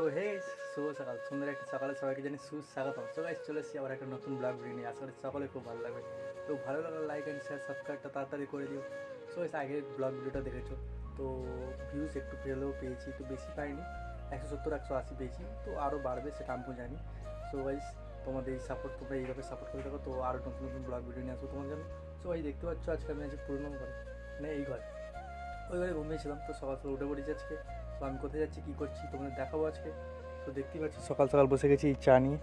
So hey শুভ সকাল সুন্দর একটা সকালে সবাইকে জানি সুস্বাগতম। সো গাইস চলে এসেছি আবার একটা নতুন ব্লগ ভিডিও নিয়ে। আশা করি সকলে খুব ভালো লাগবে। তো ভালো লাগলে লাইক অ্যান্ড শেয়ার সাবস্ক্রাইবটা তাড়াতাড়ি করে দিও। সো গাইস আগের ব্লগ ভিডিওটা দেখেছ? তো ভিউজ একটু পেলেও পেয়েছি তো বেশি পাইনি। একশো সত্তর, একশো আশি পেয়েছি। তো আরও বাড়বে সেটা আমি জানি। সো গাইস তোমাদের এই সাপোর্ট তোমরা এইভাবে সাপোর্ট করে থাকো। তো আরও নতুন নতুন ব্লগ ভিডিও নিয়ে আসব তোমাদের জন্য। সো এই দেখতে পাচ্ছ আজকে আমি আছি পুরনো ঘরে মানে এই ঘরে। ওই ঘরে ঘুমিয়েছিলাম। তো সকাল সকাল উঠে পড়েছি আজকে। তো আমি কোথায় যাচ্ছি কী করছি তোমাদের দেখাবো আজকে। তো দেখতেই পাচ্ছি সকাল সকাল বসে গেছি চা নিয়ে।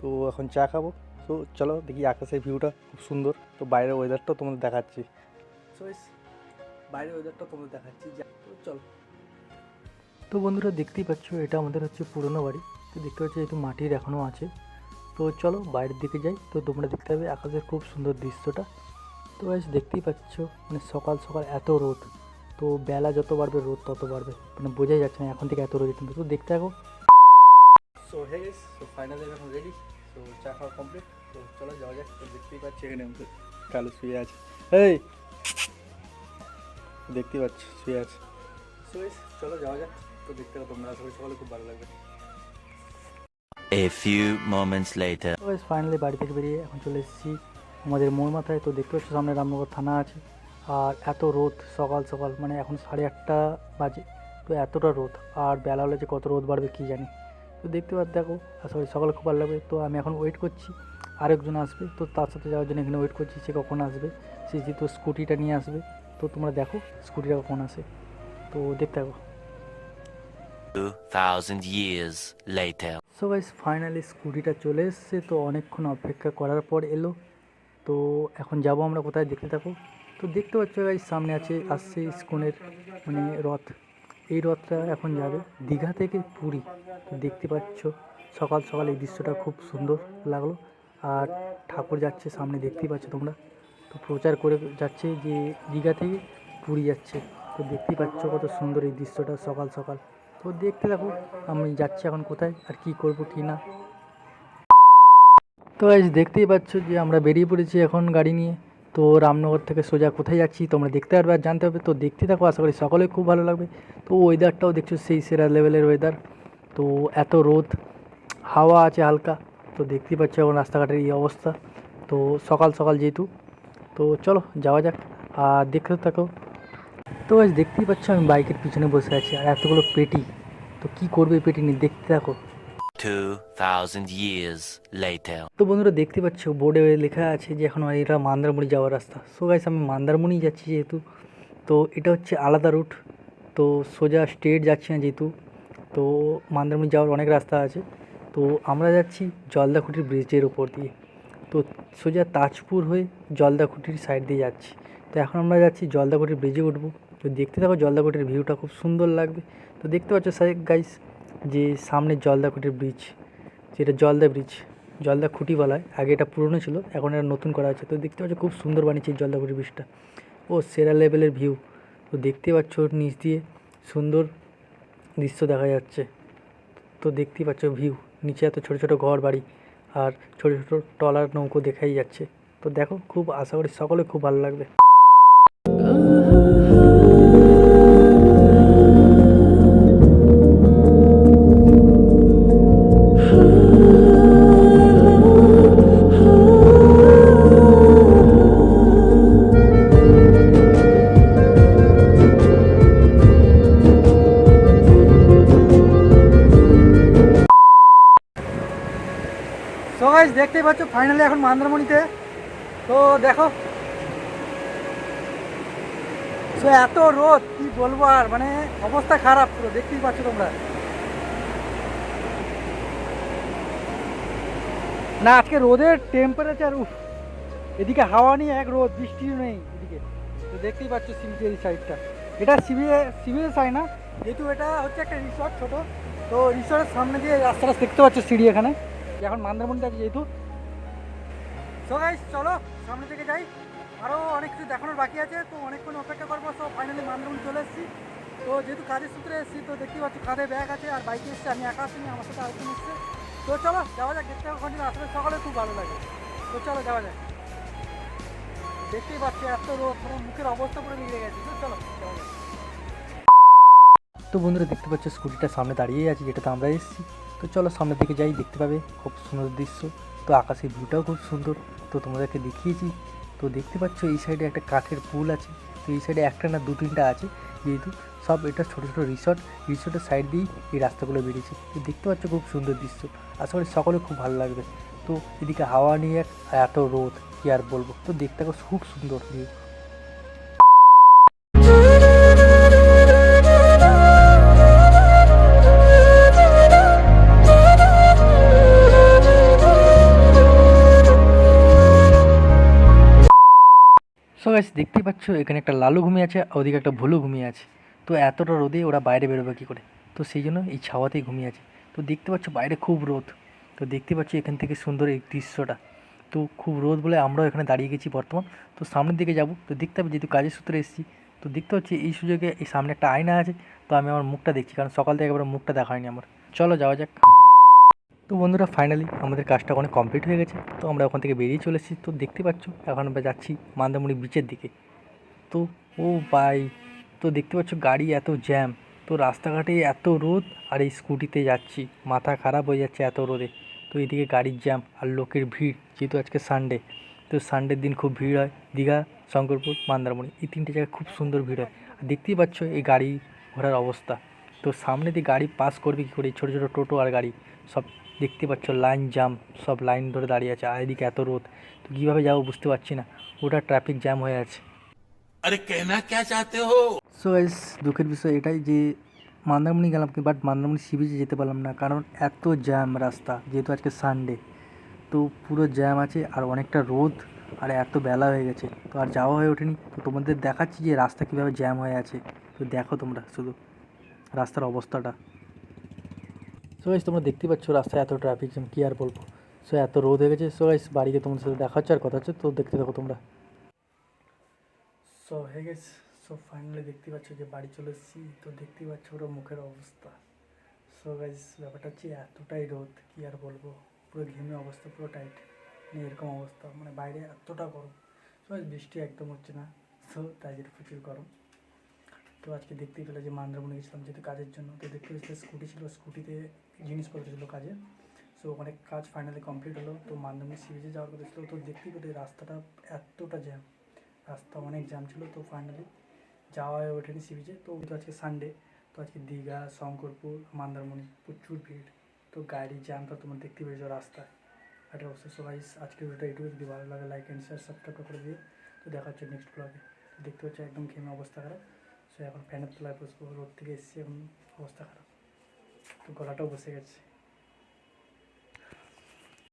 তো এখন চা খাব। তো চলো দেখি আকাশের ভিউটা খুব সুন্দর। তো বাইরের ওয়েদারটাও তোমাদের দেখাচ্ছি। সো বাইরের ওয়েদারটাও তোমাদের দেখাচ্ছি। তো চলো। তো বন্ধুরা দেখতেই পাচ্ছ এটা আমাদের হচ্ছে পুরনো বাড়ি। তো দেখতে পাচ্ছ যেহেতু মাটির এখনও আছে। তো চলো বাইরের দিকে যাই। তো তোমরা দেখতে পাবে আকাশের খুব সুন্দর দৃশ্যটা। তো গাইস দেখতেই পাচ্ছ মানে সকাল সকাল এত রোদ। তো বেলা যত বাড়বে রোদ তত বাড়বে। মানে বোঝাই যাচ্ছে না এখন থেকে এত রোদ কিন্তু তো দেখতে থাকো। সো হে সো ফাইনালি এখন রেডি তো চা খাওয়া কমপ্লিট তো চলো যাওয়া যাক। তো দেখতেই পাচ্ছি এখানে আমাদের কালো শুয়ে আছে। এই দেখতেই পাচ্ছ শুয়ে আছে। সো গাইস চলো যাওয়া যাক। তো দেখতে থাকো তোমরা। আশা করি সকালে খুব ভালো লাগবে। A few moments later. Finally বাড়ি থেকে বেরিয়ে এখন চলে এসেছি আমাদের মোড় মাথায়। তো দেখতে পাচ্ছ সামনে রামনগর থানা আছে। আর এত রোদ সকাল সকাল মানে এখন সাড়ে আটটা বাজে তো এতটা রোদ আর বেলা হলে যে কত রোদ বাড়বে কী জানি। তো দেখতে পাচ্ছ দেখো আশা করি সকালে খুব ভালো লাগবে তো আমি এখন ওয়েট করছি আরেকজন আসবে তো তার সাথে যাওয়ার জন্য এখানে ওয়েট করছি সে কখন আসবে সে যেহেতু স্কুটিটা নিয়ে আসবে তো তোমরা দেখো স্কুটিটা কখন আসে। তো দেখতে থাকো। 2000 years later. So guys finally স্কুটিটা চলে এসছে তো অনেকক্ষণ অপেক্ষা করার পর এলো তো এখন যাব আমরা কোথায় দেখতে থাকো। তো দেখতে পাচ্ছ গাইস সামনে আছে, আসছে ইস্কনের মানে রথ। এই রথটা এখন যাবে দীঘা থেকে পুরী। তো দেখতে পাচ্ছ, সকাল সকাল এই দৃশ্যটা খুব সুন্দর লাগল। আর ঠাকুর যাচ্ছে সামনে, দেখতেই পাচ্ছ তোমরা। তো প্রচার করে যাচ্ছে যে দীঘা থেকে পুরী যাচ্ছে। তো দেখতেই পাচ্ছ কত সুন্দর এই দৃশ্যটা সকাল সকাল। তো দেখতে থাকো, আমি যাচ্ছি এখন কোথায়, আর কি করব কি না। তো আজ দেখতেই পাচ্ছ যে আমরা বেরিয়ে পড়েছি এখন গাড়ি নিয়ে। তো রামনগর থেকে সোজা কোথায় যাচ্ছি তোমরা দেখতে পারবে আর জানতে হবে তো দেখতে থাকো, আশা করি সকলে খুব ভালো লাগবে। তো ওয়েদারটাও দেখছ, সেই সেরা লেভেলের ওয়েদার তো এত রোদ, হাওয়া আছে হালকা, তো দেখতেই পাচ্ছ এখন রাস্তাঘাটের এই অবস্থা। তো সকাল সকাল যেহেতু, তো চলো যাওয়া যাক আর দেখতে থাকো। তো আজ দেখতেই পাচ্ছ আমি বাইকের পিছনে বসে আছি আর এতগুলো পেটি, তো কি করবে পেটি নিয়ে দেখতে থাকো। 2000 years later. তো বন্ধুরা দেখতে পাচ্ছ, বোর্ডে লেখা আছে যে এখন এটা মান্দারমণি যাওয়ার রাস্তা। সো গাইস আমি মান্দারমণি যাচ্ছি যেহেতু। তো এটা হচ্ছে আলাদা রুট তো সোজা স্টেট যাচ্ছি না যেহেতু। তো মান্দারমণি যাওয়ার অনেক রাস্তা আছে। তো আমরা যাচ্ছি জলদাকুটির ব্রিজের ওপর দিয়ে। তো সোজা তাজপুর হয়ে জলদাকুটির সাইড দিয়ে যাচ্ছি। তো এখন আমরা যাচ্ছি জলদাকুটির ব্রিজে উঠবো। তো দেখতে থাকো জলদাকুটির ভিউটা খুব সুন্দর লাগবে। তো দেখতে পাচ্ছ গাইস যে সামনে জলদাকুটির ব্রিজ যেটা জলদা ব্রিজ জলদা খুঁটি বলায় আগে এটা পুরনো ছিল, এখন এটা নতুন করা হয়েছে তো দেখতে পাচ্ছ খুব সুন্দর বানিয়েছে এই জলদাকুটি ব্রিজটা ও সেরা লেভেলের ভিউ তো দেখতে পাচ্ছ নিচ দিয়ে সুন্দর দৃশ্য দেখা যাচ্ছে। তো দেখতেই পাচ্ছ ভিউ নিচে এত ছোটো ছোটো ঘর বাড়ি আর ছোটো ছোটো টলার নৌকো দেখাই যাচ্ছে। তো দেখো, খুব আশা করি সকলে খুব ভালো লাগবে। সো গাইস দেখতেই পাচ্ছ ফাইনালি এখন মন্দারমণিতে। তো দেখো। সো এত রোদ, কি বলব আর মানে অবস্থা খারাপ পুরো, দেখতেই পাচ্ছ তোমরা। না, আজকে রোদের টেম্পারেচার উফ। এদিকে হাওয়া নেই এক রোদ, বৃষ্টিও নেই এদিকে। তো দেখতেই পাচ্ছ সিমিটারি সাইডটা। এটা সিভিল সিভিল সাইড না, যেহেতু এটা হচ্ছে একটা রিসর্ট ছোট। তো রিসর্টের সামনে দিয়ে রাস্তাটা দেখতে পাচ্ছ সিঁড়ি এখানে। এখন মন্দারমণিতে আছে যেহেতু। সো গাইস চলো, সামনে থেকে যাই। আরও অনেক কিছু দেখানোর বাকি আছে, তো অনেকক্ষণ অপেক্ষা করব। সো ফাইনালি মন্দারমণি চলে এসেছি। তো যেহেতু কাজের সূত্রে এসেছি, তো দেখতেই পাচ্ছি কাঁধে ব্যাগ আছে আর বাইকে এসেছি। আমি একা আসিনি, আমার সাথে আরেকজন এসছে। তো চলো, যাওয়া যাক, দেখতে কন্টিনিউ আসলে সকালে খুব ভালো লাগে। তো চলো, যাওয়া যাক। দেখতেই পাচ্ছি এত রোদ, পুরো মুখের অবস্থা পুরো বিগড়ে গেছে। তো চলো, যাওয়া যাক। তো বন্ধুরা, দেখতে পাচ্ছ স্কুটিটা সামনে দাঁড়িয়ে আছে, যেটাতে আমরা এসেছি। তো চলো সামনের দিকে যাই, দেখতে পাবে খুব সুন্দর দৃশ্য। তো আকাশের ভিউটাও খুব সুন্দর। তো তোমাদেরকে দেখিয়েছি। তো দেখতে পাচ্ছ এই সাইডে একটা কাঠের পুল আছে। তো এই সাইডে একটা না দু তিনটা আছে। যেহেতু সব এটা ছোটো ছোটো রিসর্ট রিসর্টের সাইড দিয়েই এই রাস্তাগুলো বেরিয়েছে। তো দেখতে পাচ্ছ খুব সুন্দর দৃশ্য। আশা করি সকলে খুব ভালো লাগবে। তো এদিকে হাওয়া নিয়ে এত রোদ, কি আর বলব? তো দেখতে খুব সুন্দর ভিউ দেখতেই পাচ্ছ, এখানে একটা লালু ঘুমিয়ে আছে ওদিকে একটা ভুলু ঘুমিয়ে আছে। তো এতটা রোদে ওরা বাইরে বেরোবে কী করে? তো সেই জন্য এই ছাওয়াতেই ঘুমিয়ে আছে। তো দেখতে পাচ্ছ বাইরে খুব রোদ। তো দেখতে পাচ্ছ এখান থেকে সুন্দর এই দৃশ্যটা। তো খুব রোদ বলে আমরাও এখানে দাঁড়িয়ে গেছি বর্তমান। তো সামনের দিকে যাব। তো দেখতে হবে যেহেতু কাজের সূত্রে এসেছি, তো দেখতে পাচ্ছি এই সুযোগে এই সামনে একটা আয়না আছে। তো আমি আমার মুখটা দেখছি, কারণ সকাল থেকে একবার মুখটা দেখা হয়নি আমার। চলো যাওয়া যাক। তো বন্ধুরা ফাইনালি আমাদের কাজটা অনেক কমপ্লিট হয়ে গেছে। তো আমরা ওখান থেকে বেরিয়ে চলে এসেছি। তো দেখতে পাচ্ছ, এখন আমরা যাচ্ছি মান্দামুড়ি বিচের দিকে। তো ও বাই তো দেখতে পাচ্ছ গাড়ি এত জ্যাম তো রাস্তাঘাটে এত রোদ, আর এই স্কুটিতে যাচ্ছি। মাথা খারাপ হয়ে যাচ্ছে এত রোদে। তো এদিকে গাড়ির জ্যাম আর লোকের ভিড়, যেহেতু আজকে সানডে তো সানডের দিন খুব ভিড় হয়। দীঘা, শঙ্করপুর, মান্দারমণি, এই তিনটে জায়গায় খুব সুন্দর ভিড় হয়। আর দেখতেই পাচ্ছ এই গাড়ি ঘোড়ার অবস্থা। তো সামনে দিয়ে গাড়ি পাস করবে কী করে? ছোটো ছোটো টোটো আর গাড়ি। সব দেখতে পাচ্ছ লাইন জাম সব লাইন ধরে দাঁড়িয়ে আছে। আর এদিকে এত রোদ তো কীভাবে যাব বুঝতে পারছি না। ওটা ট্রাফিক জ্যাম হয়ে আছে। আরে কেনা কে চাতে হো? সো এস দুঃখের বিষয় এটাই যে মন্দারমণি গেলাম বাট মন্দারমণি সি বিচে যেতে পারলাম না। কারণ এত জ্যাম রাস্তা যেহেতু আজকে সানডে তো পুরো জ্যাম আছে আর অনেকটা রোদ আর এত বেলা হয়ে গেছে। তো আর যাওয়া হয়ে ওঠেনি। তো তোমাদের দেখাচ্ছি যে রাস্তা কীভাবে জ্যাম হয়ে আছে। তো দেখো তোমরা শুধু। রাস্তার অবস্থাটা। সো গাইস তোমরা দেখতে পাচ্ছ রাস্তায় এত ট্রাফিক জ্যাম কী আর বলব? সো এত রোদ হয়ে গেছে। সো গাইস বাড়িতে তোমাদের সাথে দেখা হচ্ছে আর কথা হচ্ছে তো দেখতে থাকো তোমরা। সো হয়ে গেছে সো ফাইনালি দেখতে পাচ্ছ যে বাড়ি চলে এসেছি তো দেখতেই পাচ্ছ ওরা মুখের অবস্থা। সো গাইজ ব্যাপারটা হচ্ছে এতটাই রোদ কি আর বলব? পুরো ঘেমে অবস্থা পুরো টাইট মানে এরকম অবস্থা মানে বাইরে এতটা গরম। সো বৃষ্টি একদম হচ্ছে না সো তাই প্রচুর গরম। তো আজকে দেখতেই পেলে যে মান্দ্রাবনে গেছিলাম যেহেতু কাজের জন্য, তো দেখতে পেয়েছি স্কুটি ছিল, স্কুটিতে জিনিসপত্র ছিল কাজের। সো অনেক কাজ ফাইনালি কমপ্লিট হলো, তো মান্দামনি সি বিচে যাওয়ার কথা ছিল, তো দেখতেই পেলে রাস্তাটা এতটা জ্যাম রাস্তা অনেক জ্যাম ছিল, তো ফাইনালি যাওয়া হয়ে ওঠেনি সি বিচে তো তো আজকে সানডে তো আজকে দীঘা, শঙ্করপুর মন্দারমণি প্রচুর ভিড়, তো গাড়ি জ্যামটা তোমরা দেখতে পেয়েছ রাস্তায়। এটা অবশ্যই সবাই আজকে ভিডিওটা এইটুকু যদি ভালো লাগে লাইক অ্যান্ড শেয়ার সাবস্ক্রাইব করে দিয়ে তো দেখা হচ্ছে নেক্সট ব্লগে দেখতে পাচ্ছি একদম ঘেমে অবস্থা খারাপ। এখন ফ্যানের তলায় বসবো রোদ থেকে এসেছি এখন অবস্থা খারাপ। তো গলাটাও বসে গেছে।